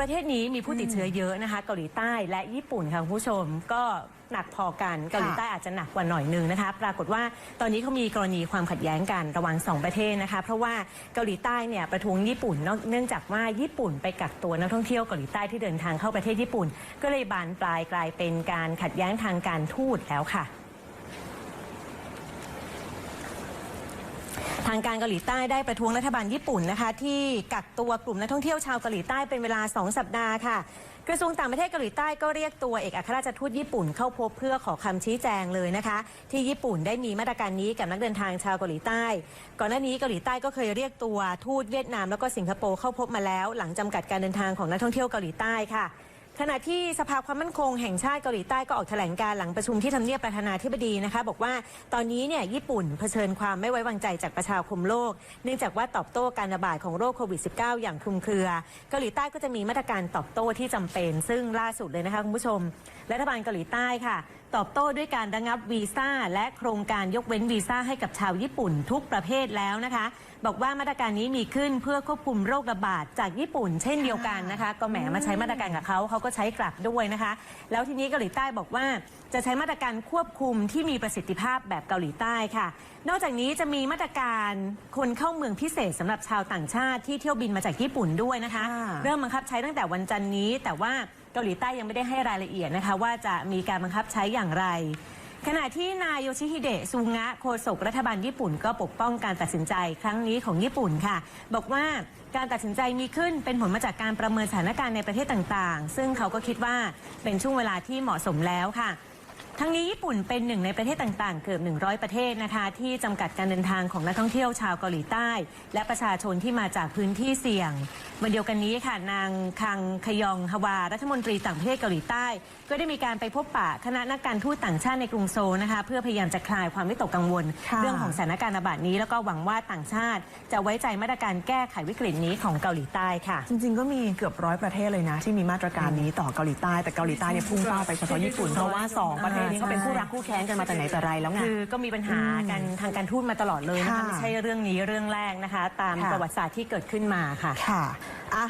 ประเทศนี้มีผู้ติดเชื้อเยอะนะคะ เกาหลีใต้และญี่ปุ่นค่ะคุณผู้ชมก็หนักพอกันเกาหลีใต้อาจจะหนักกว่าหน่อยหนึงนะคะ ปรากฏว่าตอนนี้เขามีกรณีความขัดแย้งกันระหว่างสองประเทศนะคะ เพราะว่าเกาหลีใต้เนี่ยประท้วงญี่ปุ่นเนื่องจากว่าญี่ปุ่นไปกักตัวนักท่องเที่ยวเกาหลีใต้ที่เดินทางเข้าประเทศญี่ปุ่น ก็เลยบานปลายกลายเป็นการขัดแย้งทางการทูตแล้วค่ะางการเกาหลีใต้ได้ประท้วงรัฐบาลญี่ปุ่นนะคะ ที่กักตัวกลุ่มนักท่องเที่ยวชาวเกาหลีใต้เป็นเวลา 2 สัปดาห์ค่ะ กระทรวงต่างประเทศเกาหลีใต้ก็เรียกตัวเอกอัครราชทูตญี่ปุ่นเข้าพบเพื่อขอคำชี้แจงเลยนะคะ ที่ญี่ปุ่นได้มีมาตรการนี้กับนักเดินทางชาวเกาหลีใต้ ก่อนหน้านี้เกาหลีใต้ก็เคยเรียกตัวทูตเวียดนามแล้วก็สิงคโปร์เข้าพบมาแล้ว หลังจำกัดการเดินทางของนักท่องเที่ยวเกาหลีใต้ค่ะ ขณะที่สภาความมั่นคงแห่งชาติเกาหลีใต้ก็ออกแถลงการหลังประชุมที่ทำเนียบประธานาธิบดีนะคะ บอกว่าตอนนี้เนี่ยญี่ปุ่นเผชิญความไม่ไว้วางใจจากประชาคมโลก เนื่องจากว่าตอบโต้การระบาดของโรคโควิด -19 อย่างคลุมเครือ เกาหลีใต้ก็จะมีมาตรการตอบโต้ที่จำเป็น ซึ่งล่าสุดเลยนะคะคุณผู้ชมรัฐบาลเกาหลีใต้ค่ะ ตอบโต้ด้วยการระงับวีซ่าและโครงการยกเว้นวีซ่าให้กับชาวญี่ปุ่นทุกประเภทแล้วนะคะ บอกว่ามาตรการนี้มีขึ้นเพื่อควบคุมโรคระบาดจากญี่ปุ่น เช่นเดียวกันนะคะ ก็แหมมาใช้มาตรการกับเขาเขาก็ใช้กลับด้วยนะคะ แล้วทีนี้เกาหลีใต้บอกว่าจะใช้มาตรการควบคุมที่มีประสิทธิภาพแบบเกาหลีใต้ค่ะ นอกจากนี้จะมีมาตรการคนเข้าเมืองพิเศษสำหรับชาวต่างชาติที่เที่ยวบินมาจากญี่ปุ่นด้วยนะคะค่ะเริ่มบังคับใช้ตั้งแต่วันจันทร์นี้แต่ว่า เกาหลีใต้ยังไม่ได้ให้รายละเอียดนะคะ ว่าจะมีการบังคับใช้อย่างไร ขณะที่นายโยชิฮิเดะซูงะโฆษกรัฐบาลญี่ปุ่นก็ปกป้องการตัดสินใจครั้งนี้ของญี่ปุ่นค่ะ บอกว่าการตัดสินใจมีขึ้นเป็นผลมาจากการประเมินสถานการณ์ในประเทศต่างๆ ซึ่งเขาก็คิดว่าเป็นช่วงเวลาที่เหมาะสมแล้วค่ะ ทั้งนี้ญี่ปุ่นเป็นหนึ่งในประเทศต่างๆ เกือบ 100 ประเทศนะคะ ที่จำกัดการเดินทางของนักท่องเที่ยวชาวเกาหลีใต้ และประชาชนที่มาจากพื้นที่เสี่ยงวันเดียวกันนี้ค่ะนางคังคยองฮวา รัฐมนตรีต่างประเทศเกาหลีใต้ ก็ได้มีการไปพบปะคณะนักการทูตต่างชาติในกรุงโซลนะคะ เพื่อพยายามจะคลายความวิตกกังวลค่ะเรื่องของสถานการณ์ระบาดนี้ แล้วก็หวังว่าต่างชาติ จะไว้ใจมาตรการแก้ไขวิกฤตนี้ของเกาหลีใต้ค่ะ จริง ๆ ก็มีเกือบร้อยประเทศเลยนะ ที่มีมาตรการนี้ต่อเกาหลีใต้แต่เกาหลีใต้เนี่ยพุ่งเป้าไปเฉพาะญี่ปุ่นเพราะว่า 2 ประเทศนี้เขาเป็นคู่รักคู่แค้นกันมาแต่ไหนแต่ไรแล้วไง คือก็มีปัญหากันทางการทูตมาตลอดเลยนะคะค่ะ ไม่ใช่เรื่องนี้เรื่องแรกนะคะ ตามค่ะประวัติศาสตร์ที่เกิดขึ้นมาค่ะ ค่ะอะ